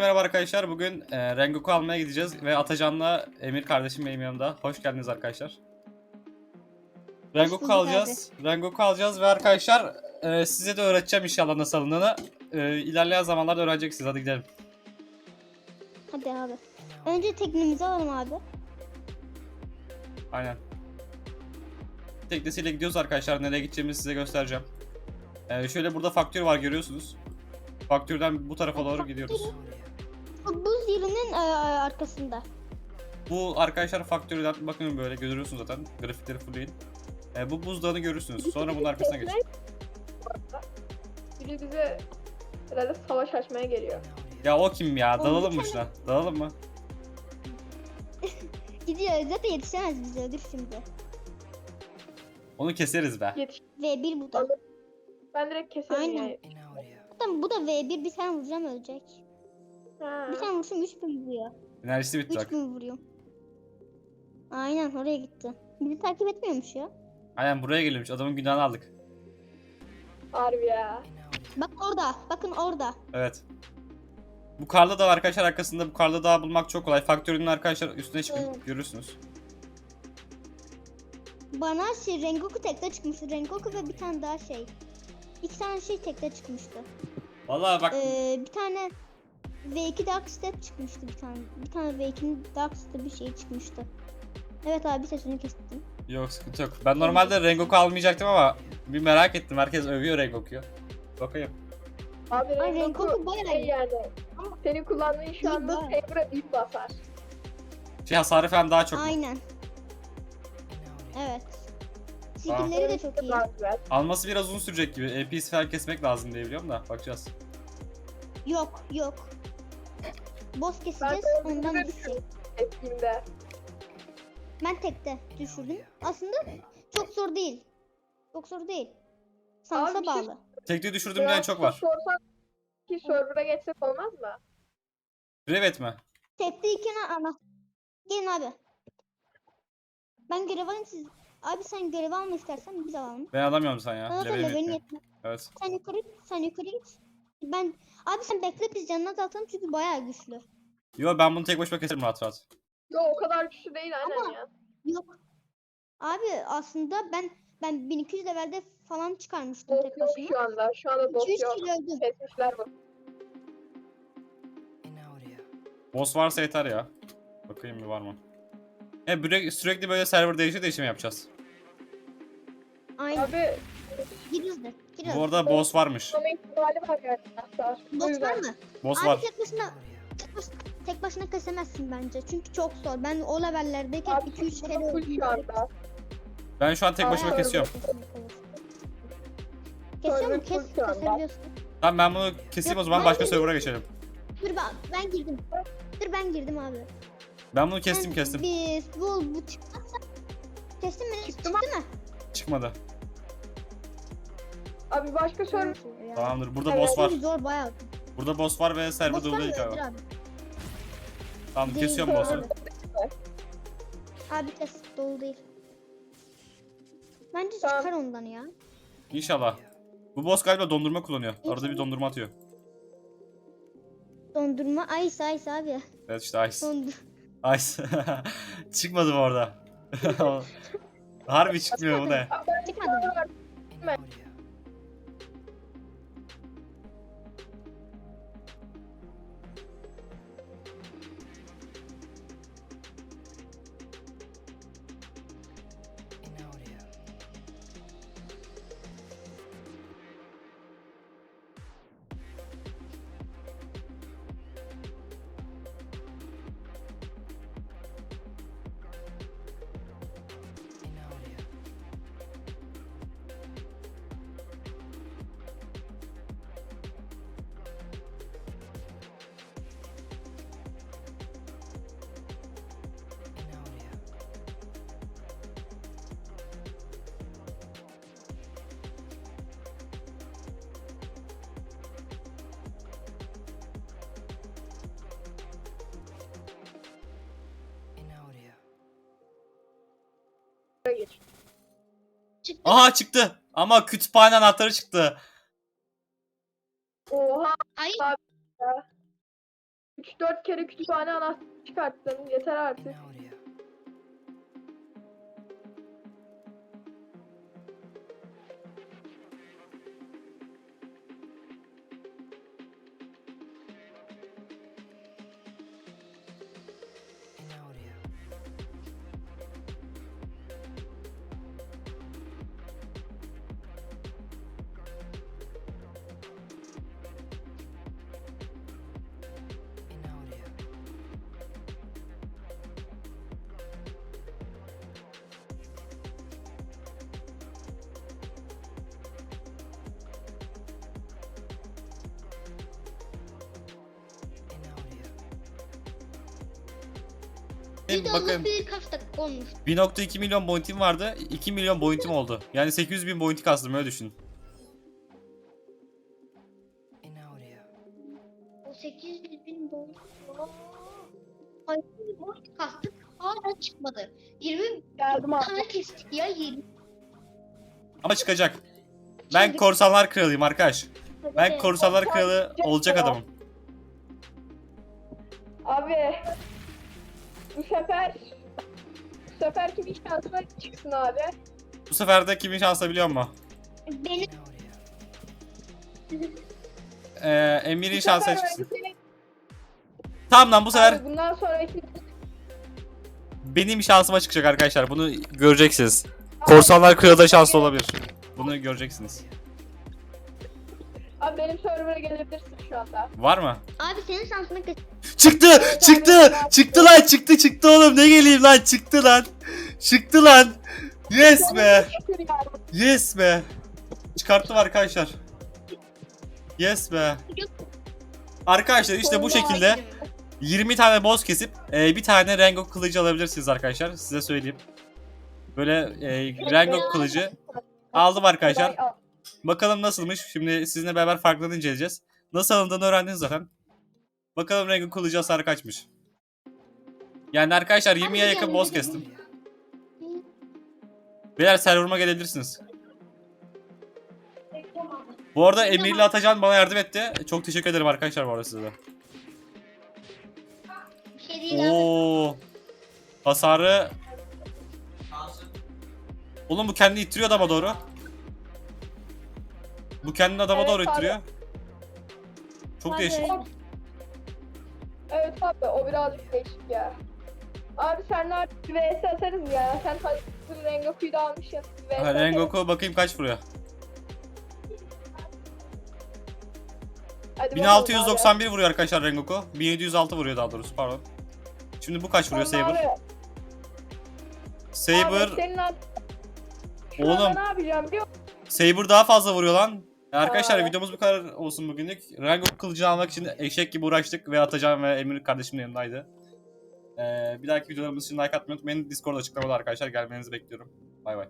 Merhaba arkadaşlar. Bugün e, Rengoku almaya gideceğiz ve Atacan'la Emir kardeşim benim yanımda. Hoş geldiniz arkadaşlar. Rengoku alacağız. Rengoku alacağız ve arkadaşlar e, size de öğreteceğim inşallah nasıl alındığını. E, ilerleyen zamanlarda öğreneceksiniz. Hadi gidelim. Hadi abi. Önce teknemizi alalım abi. Aynen. Teknesiyle gidiyoruz arkadaşlar. Nereye gideceğimizi size göstereceğim. E, şöyle burada faktör var görüyorsunuz. Faktörden bu tarafa doğru gidiyoruz. E, arkasında. Bu arkadaşlar faktörden bakın böyle görüyorsunuz zaten. Grafikleri fullleyin. E, bu buzdağını görürsünüz. Sonra bunun arkasına geçin. Biri bize herhalde savaş açmaya geliyor. Ya o kim ya? Dalalım mı şuna? Dalalım mı? Gidiyor zaten yetişemez bize öldür şimdi. Onu keseriz be. Yetiş. V1 bu da. Ben direkt keserim Aynen. yani. Bu da, bu da V1 bir tane vuracağım ölecek. Ha. Bir tane vursam 3000 vuruyor. Enerjisi bitti bak. 3000 vuruyor. Aynen oraya gitti. Bizi takip etmiyormuş ya. Aynen buraya geliyormuş. Adamın günahını aldık. Harbi ya. Bak orada. Bakın orada. Evet. Bu karlı dağ arkadaşlar arkasında bu karlı dağ bulmak çok kolay. Faktörünün arkadaşlar üstüne çıkın. Evet. Görürsünüz. Bana şey Rengoku tekte çıkmıştı. Rengoku ve bir tane daha şey. İki tane şey tekte çıkmıştı. Vallahi bak Ee, bir tane V2 Dark Step çıkmıştı bir tane. Bir tane V2'nin Dark Step bir şey çıkmıştı. Evet abi sesini kestim. yok sıkıntı yok. Ben normalde Rengoku almayacaktım ama bir merak ettim. Herkes övüyor Rengoku'yu. Bakayım. Abi Ay, Rengoku Rengoku bayağı şey iyi. yani. Ama senin kullandığın şu İyi anda bayağı. Saber'a ilk basar. Şey hasarı falan daha çok. Aynen. Evet. Skill'leri de çok iyi. Alması biraz uzun sürecek gibi. AP'si falan kesmek lazım diye biliyorum da. Bakacağız. Yok yok. Boss Ben keseceğiz de ondan düşecek. ettiğimde. Ben tekte düşürdüm. Aslında çok zor değil. Çok zor değil. Sansa şey- bağlı. Tekte düşürdüm diyen çok var. Sorsak ki server'a geçsek olmaz mı? Brevet mi? Tekte iki ana. Gelin abi. Ben görev alayım siz. Abi sen görev alma istersen biz alalım. Ben alamıyorum sen ya. Da Levelim yetmiyor. yetmez. Evet. Sen yukarı git, sen yukarı git. Ben abi sen bekle biz canına atalım çünkü bayağı güçlü. Yo ben bunu tek başıma keserim rahat rahat. Yo o kadar güçlü değil aynen Ama- ya. Yok. Abi aslında ben ben 1200 levelde falan çıkarmıştım Boss tek yok başıma. şu anda. Şu anda boss 200 yok. kilo öldüm. Kesmişler bu. Boss varsa yeter ya. Bakayım bir var mı? E sürekli böyle server değişe değişim yapacağız. Aynen. Abi Da. Giriyoruz. Bu arada boss varmış. Ama ihtimali var yani. Hatta. O Boss var mı? Boss Abi var. tek başına tek başına, tek başına kesemezsin bence. Çünkü çok zor. Ben o levellerdeyken Abi 2-3 kere öldüm. Ben şu an tek başıma kesiyorum. Kesiyor mu? Kes, kesebiliyorsun. Tamam ben bunu keseyim o zaman başka server'a geçelim. Dur ben, ben girdim. Dur ben girdim abi. Ben bunu kestim kestim. Biz bu bu çıkmazsa kestin mi? Çıktı mı? Çıkmadı. Abi başka Ya. Tamamdır. Burada boss var. Zor bayağı. Burada boss var ve server dolu değil galiba. abi. Tamam Değil, kesiyorum boss'u. Abi kes dolu değil. Bence Tamam. çıkar ondan ya. İnşallah. Bu boss galiba dondurma kullanıyor. Arada bir dondurma atıyor. Dondurma ice ice abi. Evet işte ice. Dondur. Ice. Çıkmadı bu arada. Harbi çıkmıyor bu ne? Çıkmadı mı? Aha çıktı. Ama kütüphane anahtarı çıktı. Oha Ay 3-4 kere kütüphane anahtarı çıkarttın. Yeter artık. Video bakın alıp bir kaç dakika olmuş. 1.2 milyon bounty'm vardı. 2 milyon bounty'm oldu. Yani 800 bin bounty kastım öyle düşün. O 800 bin. Ay boş kastık hala çıkmadı. 20 Geldim abi. tane kestik ya 20. Ama çıkacak. Ben korsanlar kralıyım arkadaş. Ben korsanlar kralı olacak adamım. Abi. Bu sefer bu seferki bir şansına çıksın abi. Bu sefer de kimin şansı biliyor musun? Benim. Ee, Emir'in Bu şansı sefer çıksın. belki- Tamam lan bu sefer Abi bundan sonraki benim şansıma çıkacak arkadaşlar. Bunu göreceksiniz. Korsanlar kralı da şanslı olabilir. Bunu göreceksiniz. Abi benim server'a gelebilirsin şu anda. Var mı? abi senin şansına kaç. Çıktı! Çıktı! Çıktı lan! Çıktı çıktı oğlum ne geleyim lan çıktı lan! Çıktı lan! Yes be! Yes be! Çıkarttım arkadaşlar. Yes be! Arkadaşlar işte bu şekilde 20 tane boss kesip e, bir tane Rengo kılıcı alabilirsiniz arkadaşlar. Size söyleyeyim. Böyle e, Rengo kılıcı aldım arkadaşlar. Bakalım nasılmış. Şimdi sizinle beraber farklarını inceleyeceğiz. Nasıl alındığını öğrendiniz zaten. Bakalım Rengo kılıcı hasarı kaçmış. Yani arkadaşlar 20'ye yakın boss kestim. Beyler serverıma gelebilirsiniz. Bu arada Emirli Atacan bana yardım etti. Çok teşekkür ederim arkadaşlar bu arada size de. Bir şey değil abi. Oo. Hasarı Oğlum bu kendi ittiriyor adama doğru. Bu kendini adama Evet, doğru abi. ittiriyor. Çok Hadi. değişik. Evet abi o birazcık değişik ya. Abi senle artık bir vs atarız ya. Sen hazır Rengoku'yu da almışsın. Vs Ha, atarız. Rengoku bakayım kaç vuruyor. Hadi bakalım 1691 vuruyor arkadaşlar Rengoku. 1706 vuruyor daha doğrusu pardon. Şimdi bu kaç vuruyor Tamam Saber? abi. Saber Abi senin ad- Şu anda Oğlum. ne yapacağım biliyor musun? Saber daha fazla vuruyor lan. Arkadaşlar videomuz bu kadar olsun bugünlük. Rengoku kılıcını almak için eşek gibi uğraştık ve Atacan ve Emir kardeşim de yanındaydı. Ee, bir dahaki videolarımız için like atmayı unutmayın. Discord açıklamada arkadaşlar gelmenizi bekliyorum. Bay bay.